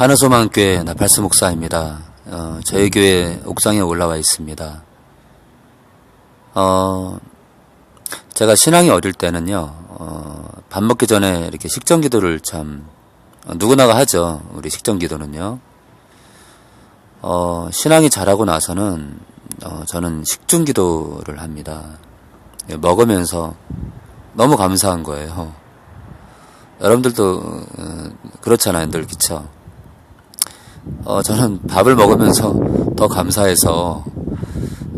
하나소망교회 나팔스 목사입니다. 어, 저희 교회 옥상에 올라와 있습니다. 어, 제가 신앙이 어릴 때는요, 어, 밥 먹기 전에 이렇게 식전 기도를 참, 어, 누구나가 하죠. 우리 식전 기도는요. 어, 신앙이 자라고 나서는, 어, 저는 식중 기도를 합니다. 예, 먹으면서 너무 감사한 거예요. 여러분들도, 어, 그렇잖아요. 늘, 그쵸? 어, 저는 밥을 먹으면서 더 감사해서,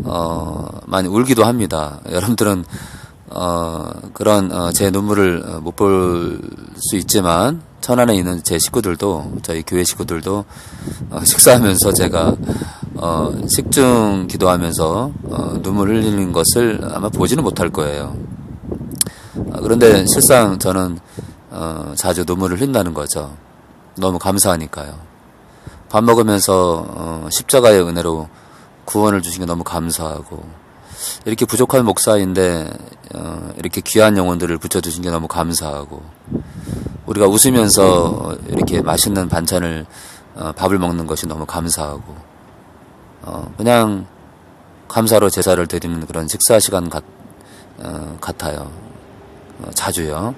어, 많이 울기도 합니다. 여러분들은, 어, 그런, 어, 제 눈물을 어, 못볼 수 있지만, 천안에 있는 제 식구들도, 저희 교회 식구들도, 어, 식사하면서 제가, 어, 식중 기도하면서, 어, 눈물 흘리는 것을 아마 보지는 못할 거예요. 어, 그런데 실상 저는, 어, 자주 눈물을 흘린다는 거죠. 너무 감사하니까요. 밥 먹으면서 어, 십자가의 은혜로 구원을 주신 게 너무 감사하고 이렇게 부족한 목사인데 어, 이렇게 귀한 영혼들을 붙여주신 게 너무 감사하고 우리가 웃으면서 이렇게 맛있는 반찬을 어, 밥을 먹는 것이 너무 감사하고 어, 그냥 감사로 제사를 드리는 그런 식사 시간 같, 어, 같아요. 어, 자주요.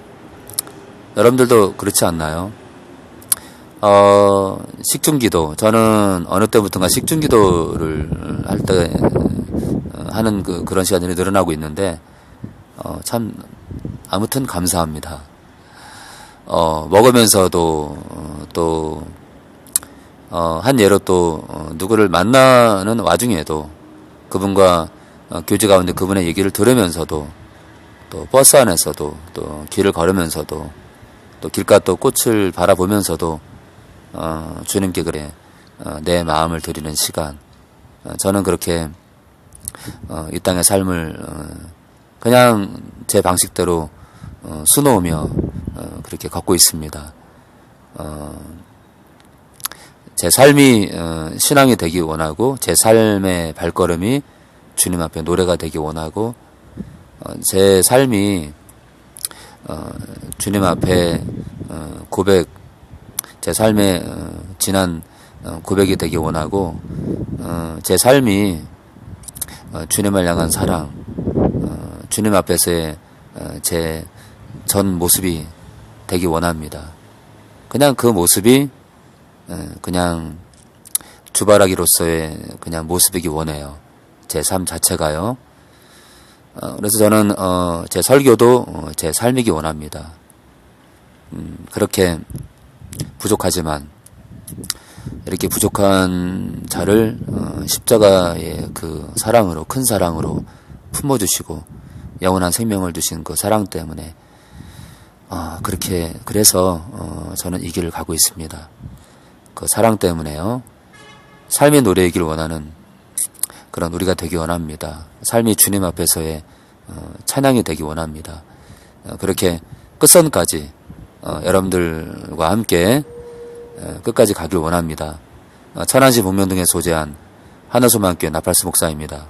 여러분들도 그렇지 않나요? 어, 식중기도. 저는 어느 때부터가 식중기도를 할 때, 어, 하는 그, 그런 시간들이 늘어나고 있는데, 어, 참, 아무튼 감사합니다. 어, 먹으면서도, 어, 또, 어, 한 예로 또, 어, 누구를 만나는 와중에도 그분과 어, 교제 가운데 그분의 얘기를 들으면서도 또 버스 안에서도 또 길을 걸으면서도 또 길가 또 꽃을 바라보면서도 어, 주님께 그래 어, 내 마음을 드리는 시간. 어, 저는 그렇게 어, 이 땅의 삶을 어, 그냥 제 방식대로 어, 수놓으며 어, 그렇게 걷고 있습니다. 어, 제 삶이 어, 신앙이 되기 원하고 제 삶의 발걸음이 주님 앞에 노래가 되기 원하고 어, 제 삶이 어, 주님 앞에 어, 고백 제 삶의 어, 지난 어, 고백이 되기 원하고 어, 제 삶이 어, 주님을 향한 사랑 어, 주님 앞에서의 어, 제전 모습이 되기 원합니다. 그냥 그 모습이 어, 그냥 주바라기로서의 그냥 모습이기 원해요. 제 삶 자체가요. 어, 그래서 저는 어, 제 설교도 어, 제 삶이기 원합니다. 음, 그렇게 부족하지만 이렇게 부족한 자를 어, 십자가의 그 사랑으로 큰 사랑으로 품어주시고 영원한 생명을 주신 그 사랑 때문에 어, 그렇게 그래서 어, 저는 이 길을 가고 있습니다. 그 사랑 때문에요. 삶의 노래이길 원하는 그런 우리가 되기 원합니다. 삶이 주님 앞에서의 어, 찬양이 되기 원합니다. 어, 그렇게 끝선까지 어, 여러분들과 함께 어, 끝까지 가길 원합니다. 어, 천안시 복면동에 소재한 하나소망교회 나팔스 목사입니다.